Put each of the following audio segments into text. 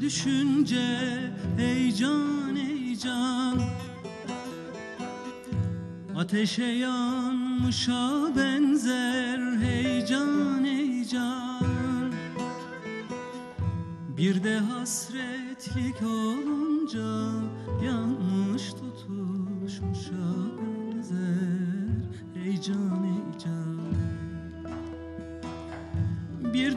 düşünce heyecan heyecan. Ateşe yanmışa benzer heyecan heyecan. Bir de hasretlik olunca yanmış tutuşmuşa benzer heyecan heyecan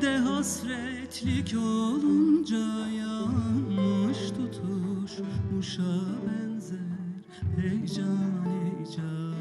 de hasretlik olunca yanmış tutuşmuşa benzer heyecan heyecan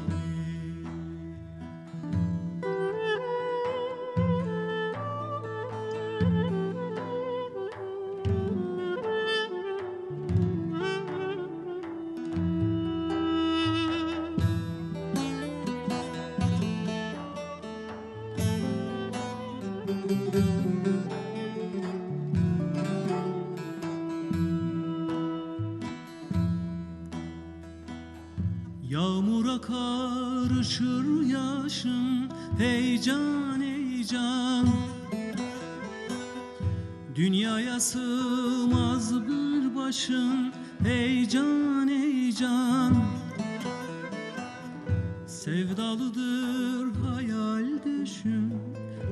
Yağmura karışır yaşım heyecan heyecan. Dünyaya sığmaz bir başım heyecan heyecan. Sevdalıdır hayal düşüm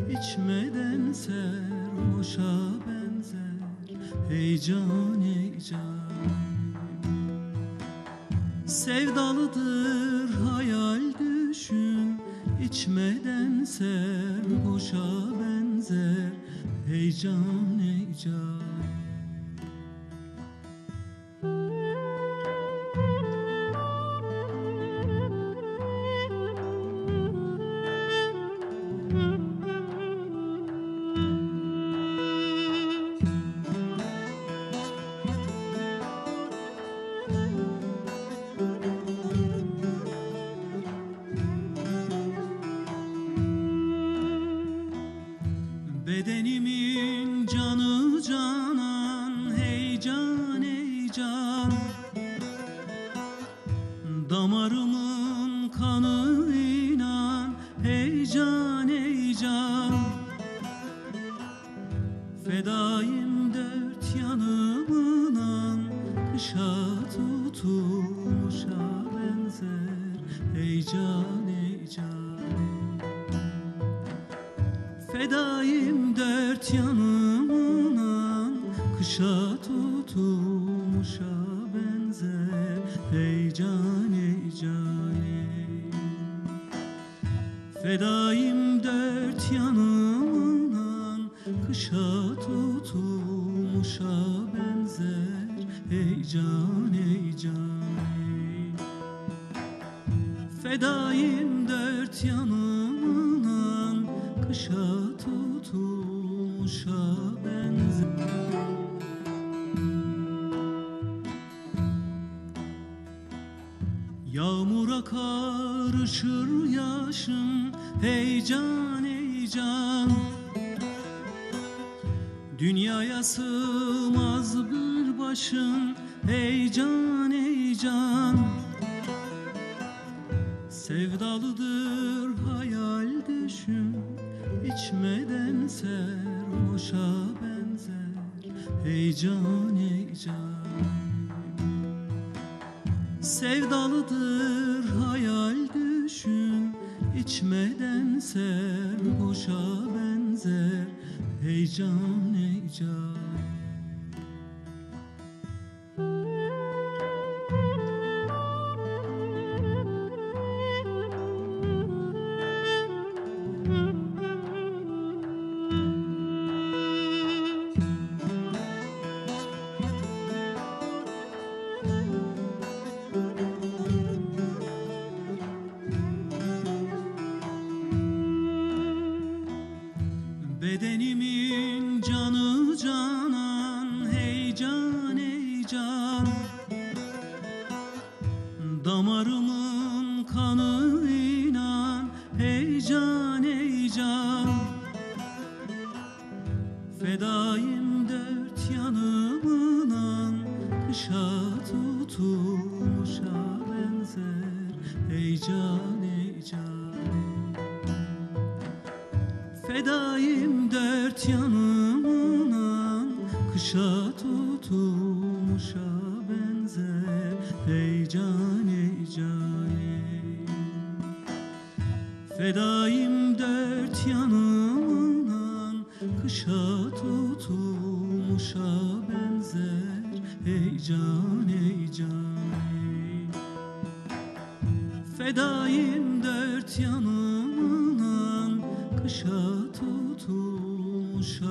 içmeden serhoşa benzer. Heyecan heyecan Sevdalıdır hayal düşüm içmeden serhoşa benzer. Heyecan heyecan Bedenimin canı canan heyecan heyecan. Damarımın kanı inan heyecan heyecan. Fedaim dört yanımınan kışa tutulmuşa benzer heyecan Fedaim dört yanımdan Kışa tutulmuşa benzer Heyecan heyecan. Fedaim dört yanımdan Kışa tutulmuşa benzer Heyecan heyecan. Fedaim dört yanımdan Kışa Yağmura karışır yaşım Heyecan heyecan. Dünyaya sığmaz bir başım Heyecan heyecan. Sevdalıdır hayal düşüm içmeden serhoşa benzer Heyecan heyecan. Sevdalıdır hayal düşüm içmeden serhoşa benzer Heyecan heyecan Fedaim dört yanımdan kışa tutulmuşa benzer. Heyecan heyecan Fedaim dört yanımdan Kışa tutulmuşa benzer. Ey can ey can ey Fedayım dört Kışa tutulmuşa benzer Ey can ey can dört yanımdan Kışa tutulmuşa